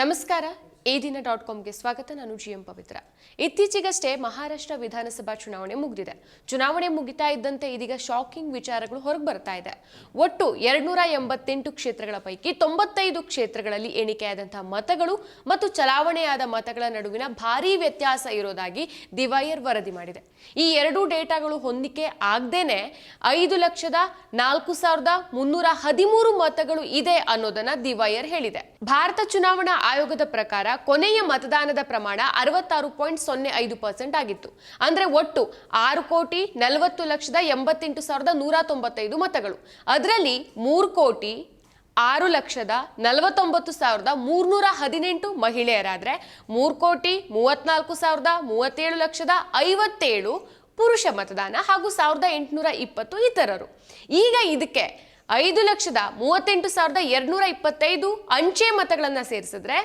ನಮಸ್ಕಾರ. ಈ ದಿನ ಡಾಟ್ ಕಾಮ್ಗೆ ಸ್ವಾಗತ. ನಾನು ಜಿಎಂ ಪವಿತ್ರ. ಇತ್ತೀಚೆಗಷ್ಟೇ ಮಹಾರಾಷ್ಟ್ರ ವಿಧಾನಸಭಾ ಚುನಾವಣೆ ಮುಗಿದಿದೆ. ಚುನಾವಣೆ ಮುಗಿತಾ ಇದ್ದಂತೆ ಇದೀಗ ಶಾಕಿಂಗ್ ವಿಚಾರಗಳು ಹೊರಗೆ ಬರ್ತಾ ಇದೆ. ಒಟ್ಟು ಎರಡ್ನೂರ ಎಂಬತ್ತೆಂಟು ಕ್ಷೇತ್ರಗಳ ಪೈಕಿ ತೊಂಬತ್ತೈದು ಕ್ಷೇತ್ರಗಳಲ್ಲಿ ಎಣಿಕೆಯಾದಂತಹ ಮತಗಳು ಮತ್ತು ಚಲಾವಣೆಯಾದ ಮತಗಳ ನಡುವಿನ ಭಾರೀ ವ್ಯತ್ಯಾಸ ಇರೋದಾಗಿ ದಿವೈಯರ್ ವರದಿ ಮಾಡಿದೆ. ಈ ಎರಡೂ ಡೇಟಾಗಳು ಹೊಂದಿಕೆ ಆಗದೇನೆ ಐದು ಲಕ್ಷದ ನಾಲ್ಕು ಸಾವಿರದ ಮುನ್ನೂರ ಹದಿಮೂರು ಮತಗಳು ಇದೆ ಅನ್ನೋದನ್ನ ದಿವೈಯರ್ ಹೇಳಿದೆ. ಭಾರತ ಚುನಾವಣಾ ಆಯೋಗದ ಪ್ರಕಾರ ಕೊನೆಯ ಮತದಾನದ ಪ್ರಮಾಣ ಅರವತ್ತಾರು ಪಾಯಿಂಟ್ ಸೊನ್ನೆ ಐದು ಪರ್ಸೆಂಟ್ ಆಗಿತ್ತು. ಅಂದ್ರೆ ಒಟ್ಟು ಆರು ಕೋಟಿ ನಲವತ್ತು ಲಕ್ಷದ ಎಂಬತ್ತೆಂಟು ಸಾವಿರದ ನೂರ ತೊಂಬತ್ತೈದು ಮತಗಳು. ಅದರಲ್ಲಿ ಮೂರು ಕೋಟಿ ಆರು ಲಕ್ಷದ ನಲವತ್ತೊಂಬತ್ತು ಸಾವಿರದ ಮೂರ್ನೂರ ಹದಿನೆಂಟು ಮಹಿಳೆಯರಾದರೆ ಮೂರು ಕೋಟಿ ಮೂವತ್ನಾಲ್ಕು ಸಾವಿರದ ಮೂವತ್ತೇಳು ಲಕ್ಷದ ಐವತ್ತೇಳು ಪುರುಷ ಮತದಾನ ಹಾಗೂ ಸಾವಿರದ ಎಂಟುನೂರ ಇಪ್ಪತ್ತು ಇತರರು. ಈಗ ಇದಕ್ಕೆ ಐದು ಲಕ್ಷದ ಮೂವತ್ತೆಂಟು ಸಾವಿರದ ಎರಡುನೂರ ಇಪ್ಪತ್ತೈದು ಅಂಚೆ ಮತಗಳನ್ನು ಸೇರಿಸಿದ್ರೆ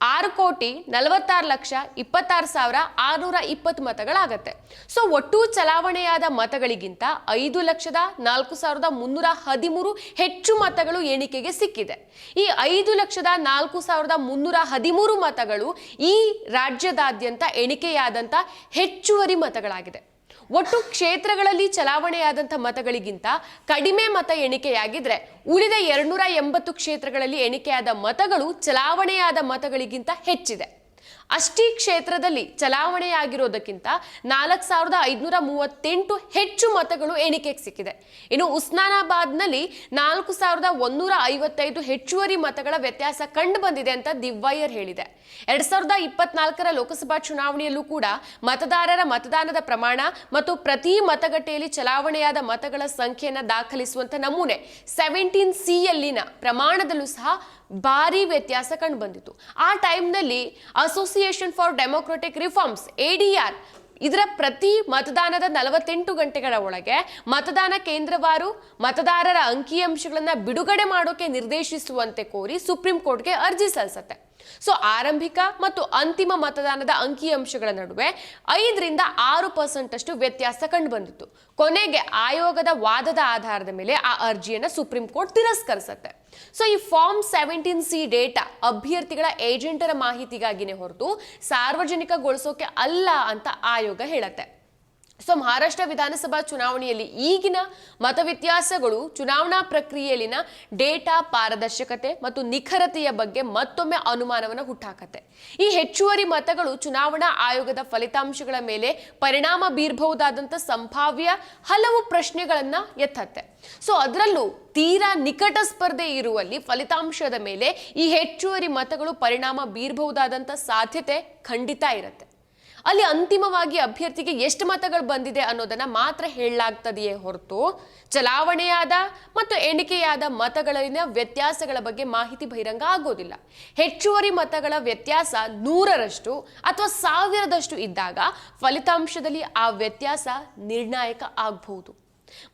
ಆರು ಕೋಟಿ ನಲವತ್ತಾರು ಲಕ್ಷ ಇಪ್ಪತ್ತಾರು ಸಾವಿರ ಆರುನೂರ ಇಪ್ಪತ್ತು ಮತಗಳಾಗತ್ತೆ. ಸೊ ಒಟ್ಟು ಚಲಾವಣೆಯಾದ ಮತಗಳಿಗಿಂತ ಐದು ಲಕ್ಷದ ನಾಲ್ಕು ಸಾವಿರದ ಮುನ್ನೂರ ಹದಿಮೂರು ಹೆಚ್ಚು ಮತಗಳು ಎಣಿಕೆಗೆ ಸಿಕ್ಕಿದೆ. ಈ ಐದು ಲಕ್ಷದ ನಾಲ್ಕು ಸಾವಿರದ ಮುನ್ನೂರ ಹದಿಮೂರು ಮತಗಳು ಈ ರಾಜ್ಯದಾದ್ಯಂತ ಎಣಿಕೆಯಾದಂಥ ಹೆಚ್ಚುವರಿ ಮತಗಳಾಗಿದೆ. ಒಟ್ಟು ಕ್ಷೇತ್ರಗಳಲ್ಲಿ ಚಲಾವಣೆಯಾದಂಥ ಮತಗಳಿಗಿಂತ ಕಡಿಮೆ ಮತ ಎಣಿಕೆಯಾಗಿದ್ರೆ ಉಳಿದ ಎರಡ್ನೂರ ಎಂಬತ್ತು ಕ್ಷೇತ್ರಗಳಲ್ಲಿ ಎಣಿಕೆಯಾದ ಮತಗಳು ಚಲಾವಣೆಯಾದ ಮತಗಳಿಗಿಂತ ಹೆಚ್ಚಿದೆ. ಅಷ್ಟೇ ಕ್ಷೇತ್ರದಲ್ಲಿ ಚಲಾವಣೆಯಾಗಿರೋದಕ್ಕಿಂತ ನಾಲ್ಕು ಸಾವಿರದ ಐದುನೂರ ಮೂವತ್ತೆಂಟು ಹೆಚ್ಚು ಮತಗಳು ಎಣಿಕೆಗೆ ಸಿಕ್ಕಿದೆ. ಇನ್ನು ಉಸ್ನಾನಾಬಾದ್ನಲ್ಲಿ ನಾಲ್ಕು ಸಾವಿರದ ಒಂದೂರ ಐವತ್ತೈದು ಹೆಚ್ಚುವರಿ ಮತಗಳ ವ್ಯತ್ಯಾಸ ಕಂಡು ಬಂದಿದೆ ಅಂತ ದಿವ್ವಾಯರ್ ಹೇಳಿದೆ. ಎರಡ್ ಸಾವಿರದ ಇಪ್ಪತ್ನಾಲ್ಕರ ಲೋಕಸಭಾ ಚುನಾವಣೆಯಲ್ಲೂ ಕೂಡ ಮತದಾರರ ಮತದಾನದ ಪ್ರಮಾಣ ಮತ್ತು ಪ್ರತಿ ಮತಗಟ್ಟೆಯಲ್ಲಿ ಚಲಾವಣೆಯಾದ ಮತಗಳ ಸಂಖ್ಯೆಯನ್ನು ದಾಖಲಿಸುವಂತ ನಮೂನೆ ಸೆವೆಂಟೀನ್ ಸಿ ಯಲ್ಲಿನ ಪ್ರಮಾಣದಲ್ಲೂ ಸಹ ಭಾರಿ ವ್ಯತ್ಯಾಸ ಕಂಡು ಬಂದಿತ್ತು. ಆ ಟೈಮ್ನಲ್ಲಿ association for democratic reforms ADR ಇದರ ಪ್ರತಿ ಮತದಾನದ ನಲವತ್ತೆಂಟು ಗಂಟೆಗಳ ಒಳಗೆ ಮತದಾನ ಕೇಂದ್ರವಾರು ಮತದಾರರ ಅಂಕಿಅಂಶಗಳನ್ನು ಬಿಡುಗಡೆ ಮಾಡೋಕೆ ನಿರ್ದೇಶಿಸುವಂತೆ ಕೋರಿ ಸುಪ್ರೀಂ ಕೋರ್ಟ್ಗೆ ಅರ್ಜಿ ಸಲ್ಲಿಸುತ್ತೆ. ಸೊ ಆರಂಭಿಕ ಮತ್ತು ಅಂತಿಮ ಮತದಾನದ ಅಂಕಿಅಂಶಗಳ ನಡುವೆ ಐದರಿಂದ ಆರು ಪರ್ಸೆಂಟ್ ಅಷ್ಟು ವ್ಯತ್ಯಾಸ ಕಂಡು ಬಂದಿತ್ತು ಕೊನೆಗೆ ಆಯೋಗದ ವಾದದ ಆಧಾರದ ಮೇಲೆ ಆ ಅರ್ಜಿಯನ್ನು ಸುಪ್ರೀಂ ಕೋರ್ಟ್ ತಿರಸ್ಕರಿಸುತ್ತೆ. ಸೊ ಈ ಫಾರ್ಮ್ ಸೆವೆಂಟೀನ್ ಸಿ ಡೇಟಾ ಅಭ್ಯರ್ಥಿಗಳ ಏಜೆಂಟರ ಮಾಹಿತಿಗಾಗಿನೇ ಹೊರತು ಸಾರ್ವಜನಿಕಗೊಳಿಸೋಕೆ ಅಲ್ಲ ಅಂತ ಆಯೋಗ ಹೇಳುತ್ತೆ. ಸೊ ಮಹಾರಾಷ್ಟ್ರ ವಿಧಾನಸಭಾ ಚುನಾವಣೆಯಲ್ಲಿ ಈಗಿನ ಮತವ್ಯತ್ಯಾಸಗಳು ಚುನಾವಣಾ ಪ್ರಕ್ರಿಯೆಯಲ್ಲಿನ ಡೇಟಾ ಪಾರದರ್ಶಕತೆ ಮತ್ತು ನಿಖರತೆಯ ಬಗ್ಗೆ ಮತ್ತೊಮ್ಮೆ ಅನುಮಾನವನ್ನು ಹುಟ್ಟಾಕತ್ತೆ. ಈ ಹೆಚ್ಚುವರಿ ಮತಗಳು ಚುನಾವಣಾ ಆಯೋಗದ ಫಲಿತಾಂಶಗಳ ಮೇಲೆ ಪರಿಣಾಮ ಬೀರಬಹುದಾದಂಥ ಸಂಭಾವ್ಯ ಹಲವು ಪ್ರಶ್ನೆಗಳನ್ನು ಎತ್ತತ್ತೆ. ಸೊ ಅದರಲ್ಲೂ ತೀರಾ ನಿಕಟ ಸ್ಪರ್ಧೆ ಇರುವಲ್ಲಿ ಫಲಿತಾಂಶದ ಮೇಲೆ ಈ ಹೆಚ್ಚುವರಿ ಮತಗಳು ಪರಿಣಾಮ ಬೀರಬಹುದಾದಂಥ ಸಾಧ್ಯತೆ ಖಂಡಿತ ಇರುತ್ತೆ. ಅಲ್ಲಿ ಅಂತಿಮವಾಗಿ ಅಭ್ಯರ್ಥಿಗೆ ಎಷ್ಟು ಮತಗಳು ಬಂದಿದೆ ಅನ್ನೋದನ್ನ ಮಾತ್ರ ಹೇಳಲಾಗ್ತದೆಯೇ ಹೊರತು ಚಲಾವಣೆಯಾದ ಮತ್ತು ಎಣಿಕೆಯಾದ ಮತಗಳಲ್ಲಿನ ವ್ಯತ್ಯಾಸಗಳ ಬಗ್ಗೆ ಮಾಹಿತಿ ಬಹಿರಂಗ ಆಗೋದಿಲ್ಲ. ಹೆಚ್ಚುವರಿ ಮತಗಳ ವ್ಯತ್ಯಾಸ ನೂರರಷ್ಟು ಅಥವಾ ಸಾವಿರದಷ್ಟು ಇದ್ದಾಗ ಫಲಿತಾಂಶದಲ್ಲಿ ಆ ವ್ಯತ್ಯಾಸ ನಿರ್ಣಾಯಕ ಆಗಬಹುದು.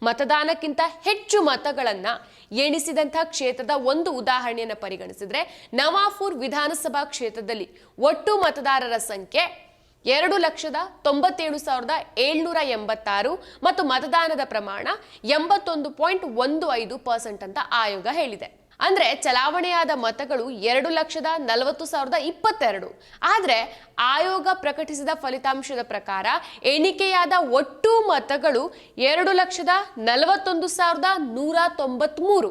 ಮತದಾನಕ್ಕಿಂತ ಹೆಚ್ಚು ಮತಗಳನ್ನ ಎಣಿಸಿದಂತಹ ಕ್ಷೇತ್ರದ ಒಂದು ಉದಾಹರಣೆಯನ್ನು ಪರಿಗಣಿಸಿದ್ರೆ ನವಾಫೂರ್ ವಿಧಾನಸಭಾ ಕ್ಷೇತ್ರದಲ್ಲಿ ಒಟ್ಟು ಮತದಾರರ ಸಂಖ್ಯೆ ಎರಡು ಲಕ್ಷದ ತೊಂಬತ್ತೇಳು ಸಾವಿರದ ಏಳ್ನೂರ ಎಂಬತ್ತಾರು ಮತ್ತು ಮತದಾನದ ಪ್ರಮಾಣ ಎಂಬತ್ತೊಂದು ಪಾಯಿಂಟ್ ಒಂದು ಐದು ಪರ್ಸೆಂಟ್ ಅಂತ ಆಯೋಗ ಹೇಳಿದೆ. ಅಂದ್ರೆ ಚಲಾವಣೆಯಾದ ಮತಗಳು ಎರಡು ಲಕ್ಷದ ನಲವತ್ತು ಸಾವಿರದ ಇಪ್ಪತ್ತೆರಡು. ಆದ್ರೆ ಆಯೋಗ ಪ್ರಕಟಿಸಿದ ಫಲಿತಾಂಶದ ಪ್ರಕಾರ ಎಣಿಕೆಯಾದ ಒಟ್ಟು ಮತಗಳು ಎರಡು ಲಕ್ಷದ ನಲವತ್ತೊಂದು ಸಾವಿರದ ನೂರ ತೊಂಬತ್ಮೂರು.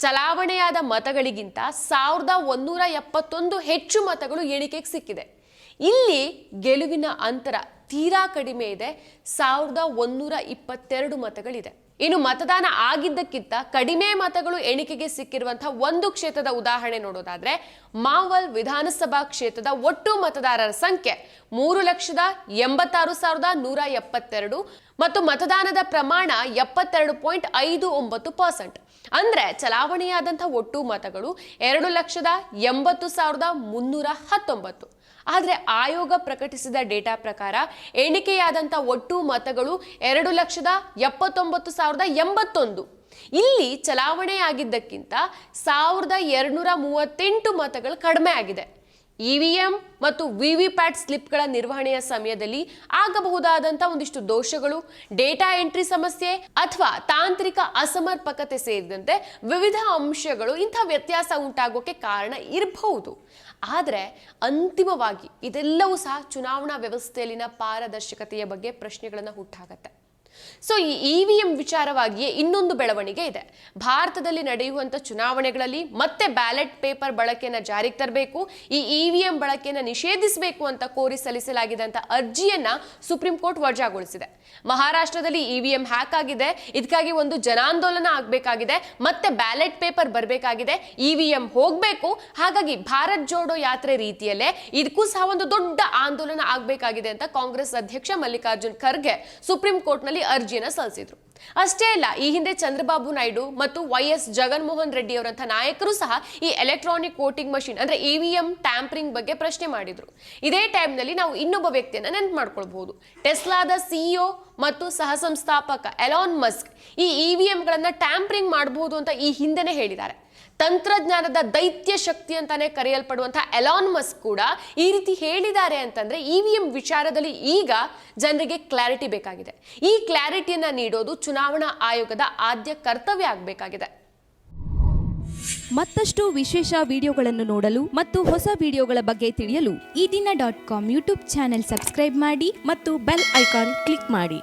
ಚಲಾವಣೆಯಾದ ಮತಗಳಿಗಿಂತ ಸಾವಿರದ ಒಂದೂರ ಎಪ್ಪತ್ತೊಂದು ಹೆಚ್ಚು ಮತಗಳು ಎಣಿಕೆಗೆ ಸಿಕ್ಕಿದೆ. ಇಲ್ಲಿ ಗೆಲುವಿನ ಅಂತರ ತೀರಾ ಕಡಿಮೆ ಇದೆ. ಸಾವಿರದ ಒಂದೂರ ಇಪ್ಪತ್ತೆರಡು ಮತಗಳಿದೆ. ಇನ್ನು ಮತದಾನ ಆಗಿದ್ದಕ್ಕಿಂತ ಕಡಿಮೆ ಮತಗಳು ಎಣಿಕೆಗೆ ಸಿಕ್ಕಿರುವಂತಹ ಒಂದು ಕ್ಷೇತ್ರದ ಉದಾಹರಣೆ ನೋಡೋದಾದ್ರೆ, ಮಾವಲ್ ವಿಧಾನಸಭಾ ಕ್ಷೇತ್ರದ ಒಟ್ಟು ಮತದಾರರ ಸಂಖ್ಯೆ ಮೂರು ಲಕ್ಷದ ಎಂಬತ್ತಾರು ಸಾವಿರದ ನೂರ ಎಪ್ಪತ್ತೆರಡು ಮತ್ತು ಮತದಾನದ ಪ್ರಮಾಣ ಎಪ್ಪತ್ತೆರಡು ಪಾಯಿಂಟ್ ಐದು ಒಂಬತ್ತು ಪರ್ಸೆಂಟ್. ಅಂದ್ರೆ ಚಲಾವಣೆಯಾದಂತಹ ಒಟ್ಟು ಮತಗಳು ಎರಡು ಲಕ್ಷದ ಎಂಬತ್ತು ಸಾವಿರದ ಮುನ್ನೂರ ಹತ್ತೊಂಬತ್ತು. ಆದರೆ ಆಯೋಗ ಪ್ರಕಟಿಸಿದ ಡೇಟಾ ಪ್ರಕಾರ ಎಣಿಕೆಯಾದಂಥ ಒಟ್ಟು ಮತಗಳು ಎರಡು ಲಕ್ಷದ ಎಪ್ಪತ್ತೊಂಬತ್ತು ಸಾವಿರದ ಎಂಬತ್ತೊಂದು. ಇಲ್ಲಿ ಚಲಾವಣೆ ಆಗಿದ್ದಕ್ಕಿಂತ ಸಾವಿರದ ಎರಡುನೂರ ಮೂವತ್ತೆಂಟು ಮತಗಳು ಕಡಿಮೆ ಆಗಿದೆ. ಇವಿಎಂ ಮತ್ತು ವಿ ವಿ ಪ್ಯಾಟ್ ಸ್ಲಿಪ್ಗಳ ನಿರ್ವಹಣೆಯ ಸಮಯದಲ್ಲಿ ಆಗಬಹುದಾದಂಥ ಒಂದಿಷ್ಟು ದೋಷಗಳು, ಡೇಟಾ ಎಂಟ್ರಿ ಸಮಸ್ಯೆ ಅಥವಾ ತಾಂತ್ರಿಕ ಅಸಮರ್ಪಕತೆ ಸೇರಿದಂತೆ ವಿವಿಧ ಅಂಶಗಳು ಇಂಥ ವ್ಯತ್ಯಾಸ ಉಂಟಾಗೋಕೆ ಕಾರಣ ಇರಬಹುದು. ಆದರೆ ಅಂತಿಮವಾಗಿ ಇದೆಲ್ಲವೂ ಸಹ ಚುನಾವಣಾ ವ್ಯವಸ್ಥೆಯಲ್ಲಿನ ಪಾರದರ್ಶಕತೆಯ ಬಗ್ಗೆ ಪ್ರಶ್ನೆಗಳನ್ನು ಹುಟ್ಟಾಗತ್ತೆ. ಸೊ ಈ ಇ ವಿ ಎಂ ವಿಚಾರವಾಗಿಯೇ ಇನ್ನೊಂದು ಬೆಳವಣಿಗೆ ಇದೆ. ಭಾರತದಲ್ಲಿ ನಡೆಯುವಂಥ ಚುನಾವಣೆಗಳಲ್ಲಿ ಮತ್ತೆ ಬ್ಯಾಲೆಟ್ ಪೇಪರ್ ಬಳಕೆಯನ್ನು ಜಾರಿಗೆ ತರಬೇಕು, ಈ ಇ ವಿ ಎಂ ಬಳಕೆಯನ್ನು ನಿಷೇಧಿಸಬೇಕು ಅಂತ ಕೋರಿ ಸಲ್ಲಿಸಲಾಗಿದ್ದಂಥ ಅರ್ಜಿಯನ್ನ ಸುಪ್ರೀಂ ಕೋರ್ಟ್ ವಜಾಗೊಳಿಸಿದೆ. ಮಹಾರಾಷ್ಟ್ರದಲ್ಲಿ ಇ ವಿ ಎಂ ಹ್ಯಾಕ್ ಆಗಿದೆ, ಇದಕ್ಕಾಗಿ ಒಂದು ಜನಾಂದೋಲನ ಆಗಬೇಕಾಗಿದೆ, ಮತ್ತೆ ಬ್ಯಾಲೆಟ್ ಪೇಪರ್ ಬರಬೇಕಾಗಿದೆ ಇ ವಿ ಎಂ ಹೋಗಬೇಕು, ಹಾಗಾಗಿ ಭಾರತ್ ಜೋಡೋ ಯಾತ್ರೆ ರೀತಿಯಲ್ಲೇ ಇದಕ್ಕೂ ಸಹ ಒಂದು ದೊಡ್ಡ ಆಂದೋಲನ ಆಗಬೇಕಾಗಿದೆ ಅಂತ ಕಾಂಗ್ರೆಸ್ ಅಧ್ಯಕ್ಷ ಮಲ್ಲಿಕಾರ್ಜುನ್ ಖರ್ಗೆ ಸುಪ್ರೀಂ ಕೋರ್ಟ್ನಲ್ಲಿ ಅರ್ಜಿಯನ್ನ ಸಲ್ಲಿಸಿದ್ರು. ಅಷ್ಟೇ ಅಲ್ಲ, ಈ ಹಿಂದೆ ಚಂದ್ರಬಾಬು ನಾಯ್ಡು ಮತ್ತು ವೈ ಎಸ್ ಜಗನ್ಮೋಹನ್ ರೆಡ್ಡಿ ಅವರಂಥ ನಾಯಕರು ಸಹ ಈ ಎಲೆಕ್ಟ್ರಾನಿಕ್ ವೋಟಿಂಗ್ ಮಷಿನ್ ಅಂದ್ರೆ ಇವಿಎಂ ಟ್ಯಾಂಪರಿಂಗ್ ಬಗ್ಗೆ ಪ್ರಶ್ನೆ ಮಾಡಿದ್ರು. ಇದೇ ಟೈಮ್ನಲ್ಲಿ ನಾವು ಇನ್ನೊಬ್ಬ ವ್ಯಕ್ತಿಯನ್ನು ನೆನ್ಪು ಮಾಡ್ಕೊಳ್ಬಹುದು. ಟೆಸ್ಲಾದ ಸಿಇಒ ಮತ್ತು ಸಹ ಸಂಸ್ಥಾಪಕ ಎಲಾನ್ ಮಸ್ಕ್ ಈ ಇವಿಎಂಗಳನ್ನ ಟ್ಯಾಂಪರಿಂಗ್ ಮಾಡಬಹುದು ಅಂತ ಈ ಹಿಂದೆನೆ ಹೇಳಿದ್ದಾರೆ. ತಂತ್ರಜ್ಞಾನದ ದೈತ್ಯ ಶಕ್ತಿ ಅಂತಾನೆ ಕರೆಯಲ್ಪಡುವಂತಹ ಎಲಾನ್ ಮಸ್ಕ್ ಕೂಡ ಈ ರೀತಿ ಹೇಳಿದ್ದಾರೆ ಅಂತಂದ್ರೆ ಇ ವಿ ಎಂ ವಿಚಾರದಲ್ಲಿ ಈಗ ಜನರಿಗೆ ಕ್ಲಾರಿಟಿ ಬೇಕಾಗಿದೆ. ಈ ಕ್ಲಾರಿಟಿಯನ್ನ ನೀಡೋದು ಚುನಾವಣಾ ಆಯೋಗದ ಆದ್ಯ ಕರ್ತವ್ಯ ಆಗಬೇಕಾಗಿದೆ. ಮತ್ತಷ್ಟು ವಿಶೇಷ ವಿಡಿಯೋಗಳನ್ನು ನೋಡಲು ಮತ್ತು ಹೊಸ ವಿಡಿಯೋಗಳ ಬಗ್ಗೆ ತಿಳಿಯಲು ಈ ದಿನ dot com YouTube channel subscribe ಮಾಡಿ ಮತ್ತು ಬೆಲ್ ಐಕಾನ್ ಕ್ಲಿಕ್ ಮಾಡಿ.